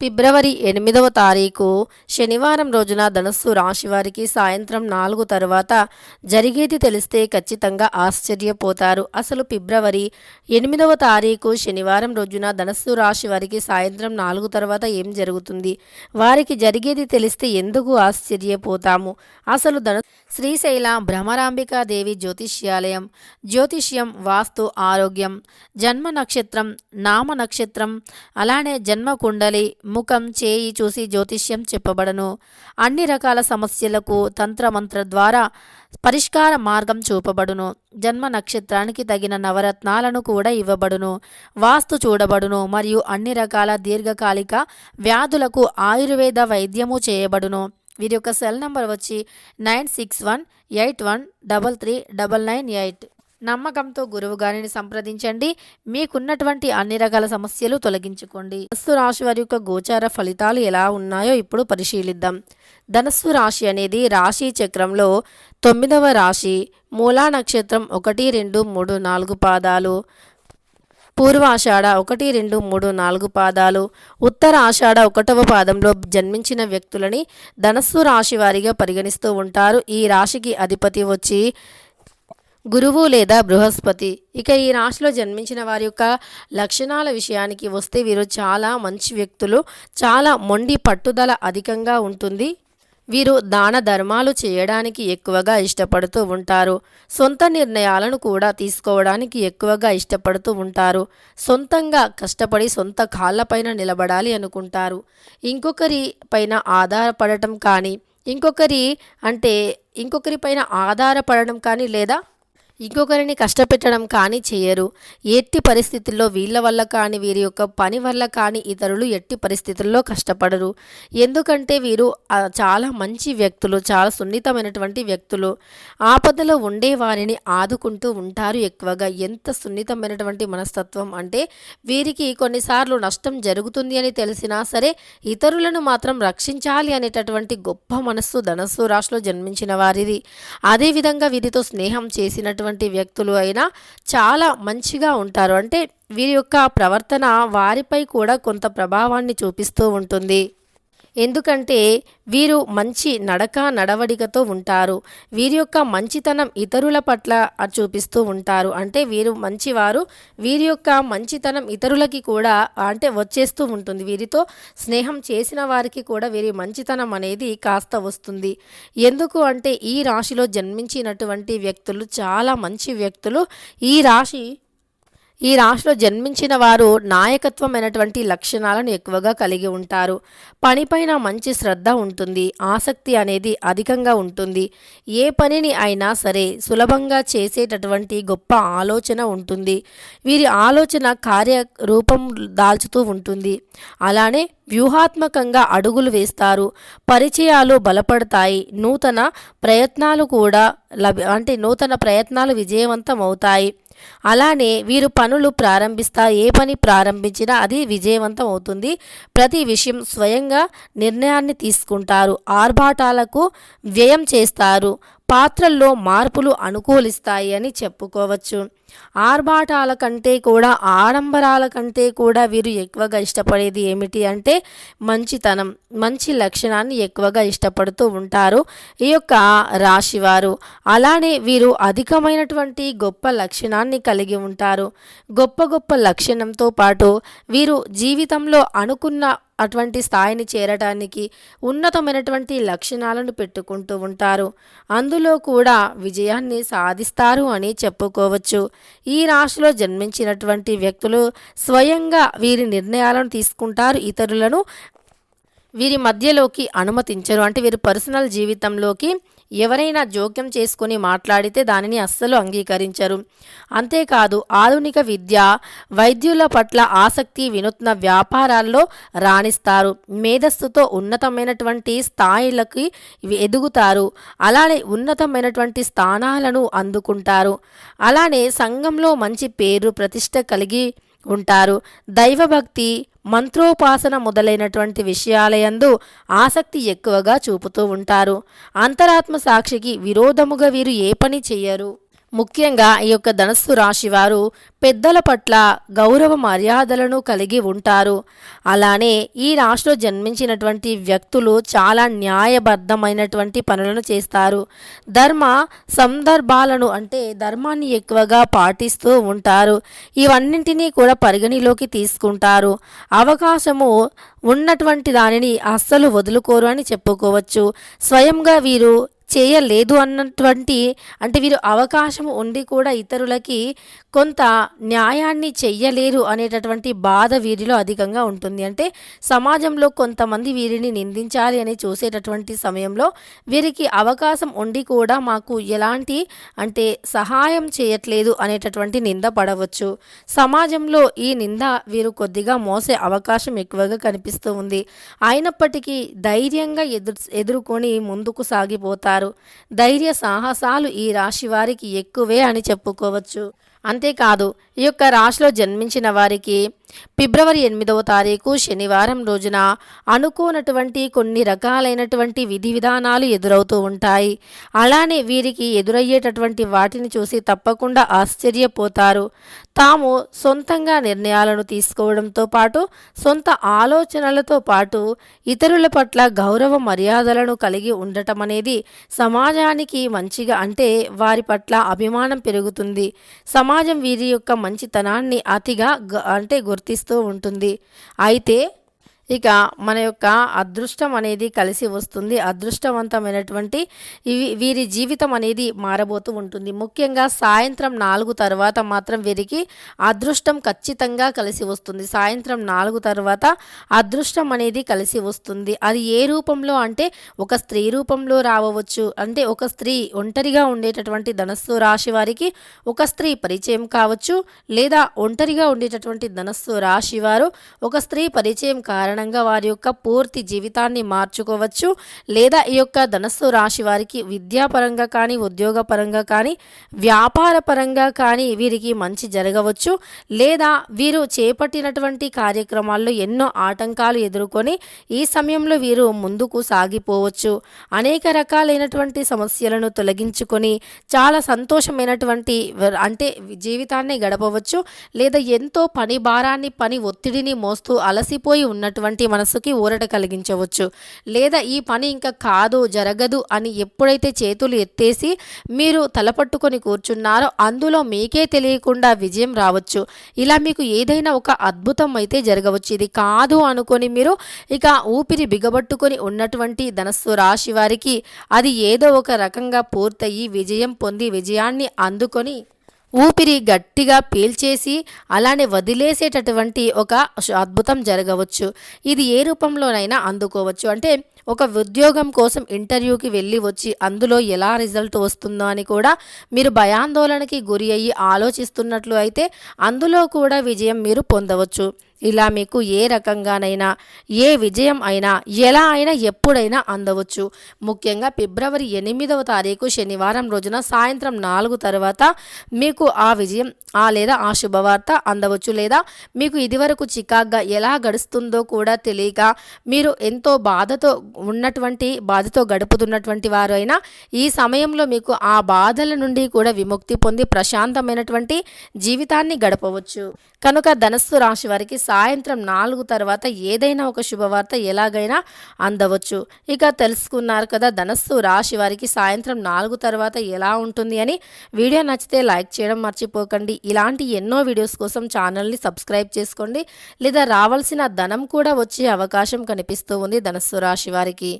ఫిబ్రవరి ఎనిమిదవ తారీఖు శనివారం రోజున ధనుస్సు రాశి వారికి సాయంత్రం నాలుగు తరువాత జరిగేది తెలిస్తే ఖచ్చితంగా ఆశ్చర్యపోతారు. అసలు ఫిబ్రవరి ఎనిమిదవ తారీఖు శనివారం రోజున ధనుస్సు రాశి వారికి సాయంత్రం నాలుగు తర్వాత ఏం జరుగుతుంది? వారికి జరిగేది తెలిస్తే ఎందుకు ఆశ్చర్యపోతాము? అసలు ధను శ్రీశైల భ్రమరాంబికాదేవి జ్యోతిష్యాలయం జ్యోతిష్యం వాస్తు ఆరోగ్యం జన్మ నక్షత్రం నామ నక్షత్రం అలానే జన్మ కుండలి ముఖం చేయి చూసి జ్యోతిష్యం చెప్పబడను. అన్ని రకాల సమస్యలకు తంత్రమంత్ర ద్వారా పరిష్కార మార్గం చూపబడును. జన్మ నక్షత్రానికి తగిన నవరత్నాలను కూడా ఇవ్వబడును. వాస్తు చూడబడును మరియు అన్ని రకాల దీర్ఘకాలిక వ్యాధులకు ఆయుర్వేద వైద్యము చేయబడును. వీరి యొక్క సెల్ నంబర్ వచ్చి nine six one eight one double three double nine eight. నమ్మకంతో గురువుగారిని సంప్రదించండి. మీకున్నటువంటి అన్ని రకాల సమస్యలు తొలగించుకోండి. ధనస్సు రాశి వారి యొక్క గోచార ఫలితాలు ఎలా ఉన్నాయో ఇప్పుడు పరిశీలిద్దాం. ధనస్సు రాశి అనేది రాశి చక్రంలో తొమ్మిదవ రాశి మూలా నక్షత్రం ఒకటి రెండు మూడు నాలుగు పాదాలు. పూర్వాషాఢ ఒకటి రెండు మూడు నాలుగు పాదాలు. ఉత్తర ఆషాఢ ఒకటవ పాదంలో జన్మించిన వ్యక్తులని ధనస్సు రాశి వారిగా పరిగణిస్తూ ఉంటారు. ఈ రాశికి అధిపతి వచ్చి గురువు లేదా బృహస్పతి. ఇక ఈ రాశిలో జన్మించిన వారి యొక్క లక్షణాల విషయానికి వస్తే వీరు చాలా మంచి వ్యక్తులు చాలా మొండి పట్టుదల అధికంగా ఉంటుంది. వీరు దాన ధర్మాలు చేయడానికి ఎక్కువగా ఇష్టపడుతూ ఉంటారు. సొంత నిర్ణయాలను కూడా తీసుకోవడానికి ఎక్కువగా ఇష్టపడుతూ ఉంటారు. సొంతంగా కష్టపడి సొంత కాళ్ళపైన నిలబడాలి అనుకుంటారు. ఇంకొకరి పైన ఆధారపడటం కానీ ఇంకొకరి అంటే ఇంకొకరి పైన ఆధారపడడం కానీ లేదా ఇంకొకరిని కష్టపెట్టడం కానీ చేయరు. ఎట్టి పరిస్థితుల్లో వీళ్ళ వల్ల కానీ వీరి యొక్క పని వల్ల కానీ ఇతరులు ఎట్టి పరిస్థితుల్లో కష్టపడరు. ఎందుకంటే వీరు చాలా మంచి వ్యక్తులు చాలా సున్నితమైనటువంటి వ్యక్తులు. ఆపదలో ఉండే వారిని ఆదుకుంటూ ఉంటారు ఎక్కువగా. ఎంత సున్నితమైనటువంటి మనస్తత్వం అంటే వీరికి కొన్నిసార్లు నష్టం జరుగుతుంది అని తెలిసినా సరే ఇతరులను మాత్రం రక్షించాలి అనేటటువంటి గొప్ప మనస్సు ధనస్సు రాశిలో జన్మించిన వారిది. అదేవిధంగా వీరితో స్నేహం చేసినటువంటి వ్యక్తులు అయినా చాలా మంచిగా ఉంటారు. అంటే వీరి యొక్క ప్రవర్తన వారిపై కూడా కొంత ప్రభావాన్ని చూపిస్తూ ఉంటుంది. ఎందుకంటే వీరు మంచి నడక నడవడికతో ఉంటారు. వీరి యొక్క మంచితనం ఇతరుల పట్ల చూపిస్తూ ఉంటారు. అంటే వీరు మంచివారు వీరి యొక్క మంచితనం ఇతరులకి కూడా అంటే వచ్చేస్తూ ఉంటుంది. వీరితో స్నేహం చేసిన వారికి కూడా వీరి మంచితనం అనేది కాస్త వస్తుంది. ఎందుకు అంటే ఈ రాశిలో జన్మించినటువంటి వ్యక్తులు చాలా మంచి వ్యక్తులు ఈ రాశి ఈ రాశిలో జన్మించిన వారు నాయకత్వమైనటువంటి లక్షణాలను ఎక్కువగా కలిగి ఉంటారు. పనిపైన మంచి శ్రద్ధ ఉంటుంది. ఆసక్తి అనేది అధికంగా ఉంటుంది. ఏ పనిని అయినా సరే సులభంగా చేసేటటువంటి గొప్ప ఆలోచన ఉంటుంది. వీరి ఆలోచన కార్యరూపం దాల్చుతూ ఉంటుంది. అలానే వ్యూహాత్మకంగా అడుగులు వేస్తారు. పరిచయాలు బలపడతాయి. నూతన ప్రయత్నాలు కూడా లభి అంటే నూతన ప్రయత్నాలు విజయవంతం అవుతాయి అలానే వీరు పనులు ప్రారంభిస్తా ఏ పని ప్రారంభించినా అది విజయవంతం అవుతుంది ప్రతి విషయం స్వయంగా నిర్ణయాన్ని తీసుకుంటారు. ఆర్భాటాలకు వ్యయం చేస్తారు. పాత్రల్లో మార్పులు అనుకూలిస్తాయి అని చెప్పుకోవచ్చు. ఆర్భాటాల కంటే కూడా ఆడంబరాల కంటే కూడా వీరు ఎక్కువగా ఇష్టపడేది ఏమిటి అంటే మంచితనం మంచి లక్షణాన్ని ఎక్కువగా ఇష్టపడుతూ ఉంటారు ఈ యొక్క రాశివారు. అలానే వీరు అధికమైనటువంటి గొప్ప లక్షణాన్ని కలిగి ఉంటారు. గొప్ప గొప్ప లక్షణంతో పాటు వీరు జీవితంలో అనుకున్న అటువంటి స్థాయిని చేరటానికి ఉన్నతమైనటువంటి లక్షణాలను పెట్టుకుంటూ ఉంటారు. అందులో కూడా విజయాన్ని సాధిస్తారు అని చెప్పుకోవచ్చు. ఈ రాశిలో జన్మించినటువంటి వ్యక్తులు స్వయంగా వీరి నిర్ణయాలను తీసుకుంటారు. ఇతరులను వీరి మధ్యలోకి అనుమతించరు. అంటే వీరి పర్సనల్ జీవితంలోకి ఎవరైనా జోక్యం చేసుకొని మాట్లాడితే దానిని అస్సలు అంగీకరించరు. అంతేకాదు ఆధునిక విద్య వైద్యుల పట్ల ఆసక్తి వినూత్న వ్యాపారాల్లో రాణిస్తారు. మేధస్సుతో ఉన్నతమైనటువంటి స్థాయిలకి ఎదుగుతారు. అలానే ఉన్నతమైనటువంటి స్థానాలను అందుకుంటారు. అలానే సంఘంలో మంచి పేరు ప్రతిష్ట కలిగి ఉంటారు. దైవభక్తి మంత్రోపాసన మొదలైనటువంటి విషయాలయందు ఆసక్తి ఎక్కువగా చూపుతూ ఉంటారు. అంతరాత్మ సాక్షికి విరోధముగా వీరు ఏ పని చెయ్యరు? ముఖ్యంగా ఈ యొక్క ధనస్సు రాశి వారు పెద్దల పట్ల గౌరవ మర్యాదలను కలిగి ఉంటారు. అలానే ఈ రాశిలో జన్మించినటువంటి వ్యక్తులు చాలా న్యాయబద్ధమైనటువంటి పనులను చేస్తారు. ధర్మ సందర్భాలను అంటే ధర్మాన్ని ఎక్కువగా పాటిస్తూ ఉంటారు. ఇవన్నింటినీ కూడా పరిగణిలోకి తీసుకుంటారు. అవకాశము ఉన్నటువంటి దానిని అస్సలు వదులుకోరు అని చెప్పుకోవచ్చు. స్వయంగా వీరు చేయలేదు అన్నటువంటి అంటే వీరు అవకాశం ఉండి కూడా ఇతరులకి కొంత న్యాయాన్ని చెయ్యలేరు అనేటటువంటి బాధ వీరిలో అధికంగా ఉంటుంది. అంటే సమాజంలో కొంతమంది వీరిని నిందించాలి అని చూసేటటువంటి సమయంలో వీరికి అవకాశం ఉండి కూడా మాకు ఎలాంటి అంటే సహాయం చేయట్లేదు అనేటటువంటి నింద పడవచ్చు. సమాజంలో ఈ నింద వీరు కొద్దిగా మోసే అవకాశం ఎక్కువగా కనిపిస్తూ ఉంది. అయినప్పటికీ ధైర్యంగా ఎదురు ఎదుర్కొని ముందుకు సాగిపోతారు. ధైర్య సాహసాలు ఈ రాశి వారికి ఎక్కువే అని చెప్పుకోవచ్చు. అంతేకాదు ఈ యొక్క రాశిలో జన్మించిన వారికి ఫిబ్రవరి ఎనిమిదవ తారీఖు శనివారం రోజున అనుకోనటువంటి కొన్ని రకాలైనటువంటి విధి విధానాలు ఎదురవుతూ ఉంటాయి. అలానే వీరికి ఎదురయ్యేటటువంటి వాటిని చూసి తప్పకుండా ఆశ్చర్యపోతారు. తాము సొంతంగా నిర్ణయాలను తీసుకోవడంతో పాటు సొంత ఆలోచనలతో పాటు ఇతరుల పట్ల గౌరవ మర్యాదలను కలిగి ఉండటం అనేది సమాజానికి మంచిగా అంటే వారి పట్ల అభిమానం పెరుగుతుంది. సమాజం వీరి యొక్క మంచితనాన్ని అతిగా అంటే గుర్తిస్తూ ఉంటుంది. అయితే ఇక మన యొక్క అదృష్టం అనేది కలిసి వస్తుంది. అదృష్టవంతమైనటువంటి వీరి జీవితం అనేది మారబోతూ ఉంటుంది. ముఖ్యంగా సాయంత్రం నాలుగు తర్వాత మాత్రం వీరికి అదృష్టం ఖచ్చితంగా కలిసి వస్తుంది. సాయంత్రం నాలుగు తర్వాత అదృష్టం అనేది కలిసి వస్తుంది. అది ఏ రూపంలో అంటే ఒక స్త్రీ రూపంలో రావచ్చు అంటే ఒక స్త్రీ ఒంటరిగా ఉండేటటువంటి ధనస్సు రాశి వారికి ఒక స్త్రీ పరిచయం కావచ్చు. లేదా ఒంటరిగా ఉండేటటువంటి ధనస్సు రాశి వారు ఒక స్త్రీ పరిచయం కారణం కారణంగా వారి యొక్క పూర్తి జీవితాన్ని మార్చుకోవచ్చు లేదా ఈ యొక్క ధనస్సు రాశి వారికి విద్యాపరంగా కానీ ఉద్యోగపరంగా కానీ వ్యాపార పరంగా కానీ వీరికి మంచి జరగవచ్చు లేదా వీరు చేపట్టినటువంటి కార్యక్రమాల్లో ఎన్నో ఆటంకాలు ఎదుర్కొని ఈ సమయంలో వీరు ముందుకు సాగిపోవచ్చు. అనేక రకాలైనటువంటి సమస్యలను తొలగించుకొని చాలా సంతోషమైనటువంటి అంటే జీవితాన్ని గడపవచ్చు లేదా ఎంతో పని భారాన్ని పని ఒత్తిడిని మోస్తూ అలసిపోయి ఉన్నటువంటి మనసుకి ఊరట కలిగించవచ్చు. లేదా ఈ పని ఇంకా కాదు జరగదు అని ఎప్పుడైతే చేతులు ఎత్తేసి మీరు తలపట్టుకొని కూర్చున్నారో అందులో మీకే తెలియకుండా విజయం రావచ్చు. ఇలా మీకు ఏదైనా ఒక అద్భుతం అయితే జరగవచ్చు. ఇది కాదు అనుకొని మీరు ఇక ఊపిరి బిగబట్టుకొని ఉన్నటువంటి ధనస్సు రాశి వారికి అది ఏదో ఒక రకంగా పూర్తయి విజయం పొంది విజయాన్ని అందుకొని ఊపిరి గట్టిగా పీల్చేసి అలానే వదిలేసేటటువంటి ఒక అద్భుతం జరగవచ్చు. ఇది ఏ రూపంలోనైనా అందుకోవచ్చు. అంటే ఒక ఉద్యోగం కోసం ఇంటర్వ్యూకి వెళ్ళి వచ్చి అందులో ఎలా రిజల్ట్ వస్తుందో అని కూడా మీరు భయాందోళనకి గురి అయ్యి ఆలోచిస్తున్నట్లు అయితే అందులో కూడా విజయం మీరు పొందవచ్చు. ఇలా మీకు ఏ రకంగానైనా ఏ విజయం అయినా ఎలా అయినా ఎప్పుడైనా అందవచ్చు. ముఖ్యంగా ఫిబ్రవరి ఎనిమిదవ తారీఖు శనివారం రోజున సాయంత్రం నాలుగు తర్వాత మీకు ఆ విజయం ఆ లేదా ఆ శుభవార్త అందవచ్చు. లేదా మీకు ఇదివరకు చికాగ్గా ఎలా గడుస్తుందో కూడా తెలియక మీరు ఎంతో బాధతో ఉన్నటువంటి బాధతో గడుపుతున్నటువంటి వారు అయినా ఈ సమయంలో మీకు ఆ బాధల నుండి కూడా విముక్తి పొంది ప్రశాంతమైనటువంటి జీవితాన్ని గడపవచ్చు. కనుక ధనస్సు రాశి వారికి సాయంత్రం నాలుగు తర్వాత ఏదైనా ఒక శుభవార్త ఎలాగైనా అందవచ్చు. ఇక తెలుసుకున్నారు కదా ధనస్సు రాశి వారికి సాయంత్రం నాలుగు తర్వాత ఎలా ఉంటుంది అని. వీడియో నచ్చితే లైక్ చేయడం మర్చిపోకండి. ఇలాంటి ఎన్నో వీడియోస్ కోసం ఛానల్ని సబ్స్క్రైబ్ చేసుకోండి. లేదా రావాల్సిన ధనం కూడా వచ్చే అవకాశం కనిపిస్తూ ఉంది ధనస్సు రాశి వారికి.